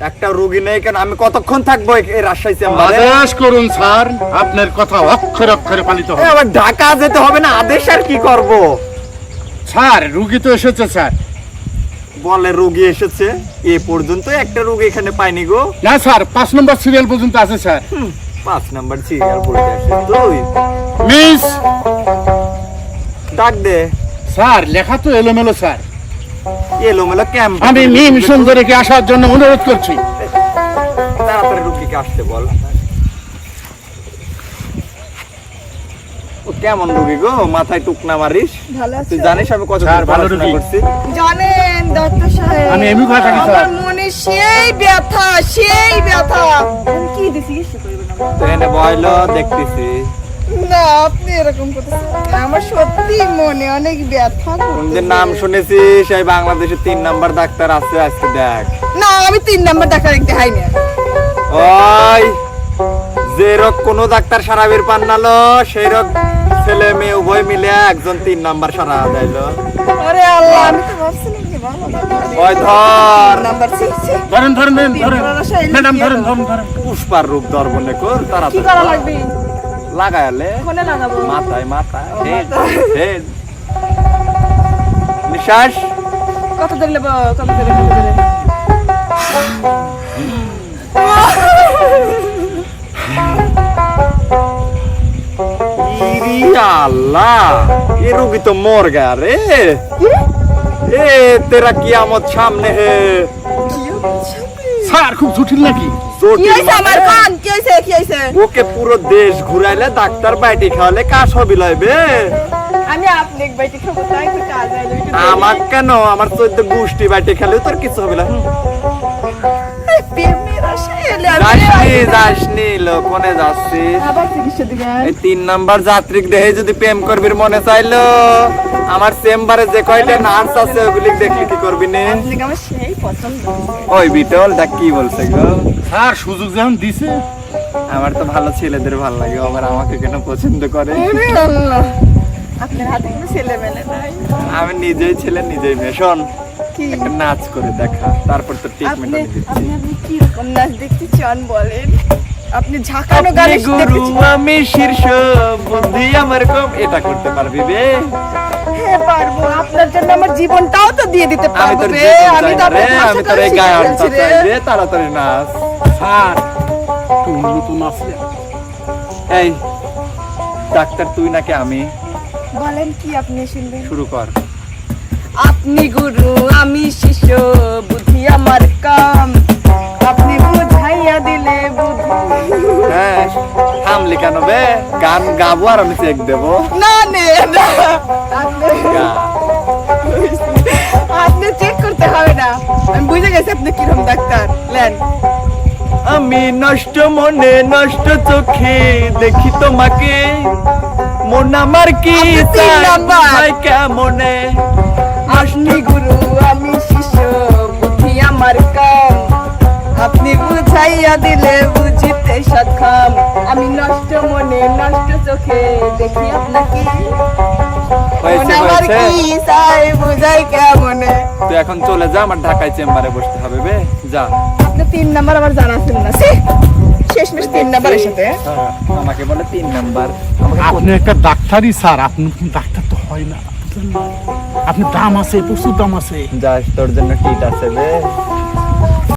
একটা রোগী নেই কেন? আমি কতক্ষণ থাকব এই- রাজশাহী চেম্বারে? আদেশ করুন স্যার। আপনার কথা অক্ষরে অক্ষরে পালিত হবে। আবার ঢাকা যেতে হবে না? আদেশ আর কি করব? স্যার রুগী তো এসেছে স্যার। বলে রোগী এসেছে। এ পর্যন্ত একটা রোগী এখানে পাইনি গো। না স্যার পাঁচ নম্বর সিরিয়াল পর্যন্ত আছে স্যার। পাঁচ নম্বর সিরিয়াল তুই। মিস! ডাক দে। স্যার লেখা তো এলোমেলো স্যার। এলোমেলো ক্যাম্প আমি মিম সুন্দরীকে আসার জন্য অনুরোধ করছি। তাড়াতাড়ি রুগীকে আসতে বল। কেমন রুগী গো? মাথায় টুকনা মারিস? ভালো তুই জানিস আমি কত ভালো রুগী। করছি? জানেন ডাক্তার সাহেব আমি এমনি ভয় থাকি, স্যার। আমার মনে সেই ব্যথা সেই ব্যথা। কি দিছি কিছু করবেন না তো এনে বয়লো দেখতেছি। না এরকম আমার সত্যি মনে অনেক ব্যথা কোনদের নাম শুনেছি সেই বাংলাদেশে তিন নাম্বার ডাক্তার আছে আজকে দেখ। না আমি তিন নাম্বার ডাক্তার দেখতে হাই না। ওই যে রোগ কোনো ডাক্তার সারাবির পান নালো সেই রোগ ছেলে মেয়ে উভয় মিলে একজন তিন নাম্বার সারা দিলো আরে আল্লাহ আমি তো ভাবছিলাম যে ভালো ওই ধর। নাম্বার ছি, ছি। ধরেন ধরেন ধরেন ধরেন। ম্যাডাম ধরেন ধরেন ধরেন। পুষ্পার রূপ দর্বনে কর কি করা লাগবে? লাগাইলে মাথায় মাথায়। নিশ্বাস। কত ধরে নেব কত ধরে কত ধরে আল্লাহ এ রোগী তো মর গয়া রে। এ তেরা কিয়ামত সামনে হে? স্যার খুব জটিল নাকি? কি জটিল আমার মানে? কান? কি হয়েছে কি হয়েছে ওকে পুরো দেশ ঘুরাইলে ডাক্তার বাইটি খাওয়ালে কাশ হবে লইবে আমি আপনি বাইটি খাব তাই তো কাজ আমার কেন? আমার তো গোষ্ঠী বাইটি খেলে তোর কিছু হবে না যাসনি যাসনি লোকনে যাচ্ছিস? আবার চিকিৎসা দিবেন? এই তিন নাম্বার যাত্রীক দেহে যদি প্রেম করবির মনে চাইলো আমার চেম্বারে যে কয়টা নার্স আছে ওগুলি দেখলি কি করবি নে? আপনাকে আমার সেই পছন্দ। ওই বিটল দেখ কি বলছে গো। সুযোগ যেমন দিছে। আমার তো ভালো ছেলেদের ভালো লাগে আবার আমাকে কেন পছন্দ করে? আপনার হাতে ছেলে মেলে নাই। আমি নিজেই ছেলে নিজেই মেয়ে। শোন কি নাচ করে দেখা? তারপর তো ট্রিটমেন্ট আপনি দিচ্ছি। আপনি আপনি কি রকম নাচ দেখতে চান বলেন? আপনি ঝাঁকানো গানে গুরু আমি শীর্ষ বুদ্ধি আমার কম। এটা করতে পারবি বে? হ্যাঁ পারব। আপনার জন্য আমার জীবনটাও তো দিয়ে দিতে পারব রে আমি তো আমি তোর এই ফেলছি রে। তাড়াতাড়ি নাচ। স্যার তুমি নতুন আসলে। এই ডাক্তার তুই নাকি আমি? বলেন কি আপনি শুনবেন? শুরু কর। আপনি গুরু আমি শিষ্য বুদ্ধি আমার কাম। আপনি বুঝাইয়া দিলে হ্যাঁ থামলি কেন বে গান গাবো আর আমি চেক দেবো। না নে না। আপনি- চেক করতে হবে না। আমি বুঝে গেছি আপনি কীরকম ডাক্তার। লেন। আমি নষ্ট মনে নষ্ট চোখে দেখি তোমাকে। মন আমার কি আপনি আপনি গুরু আমি শিষ্য বুদ্ধি আমার কাম। আপনি বুঝাইয়া দিলে বুঝিতে সক্ষম। আমি নষ্ট মনে নষ্ট চোখে দেখি আপনাকে। আমার তুই এখন চলে যা আমার ঢাকায় চেম্বারে বসতে হবে বে। যা। আপনি তিন নাম্বার আবার জানাচ্ছেন না। ছি! শেষমেশ তিন নাম্বারের সাথে। হ্যাঁ, আমাকে বলে তিন নাম্বার। আপনি একটা ডাক্তারই স্যার। আপনি ডাক্তার তো হয় না। আপনি দাম আছে প্রচুর দাম আছে। যাস তোর জন্য টিট আছে বে।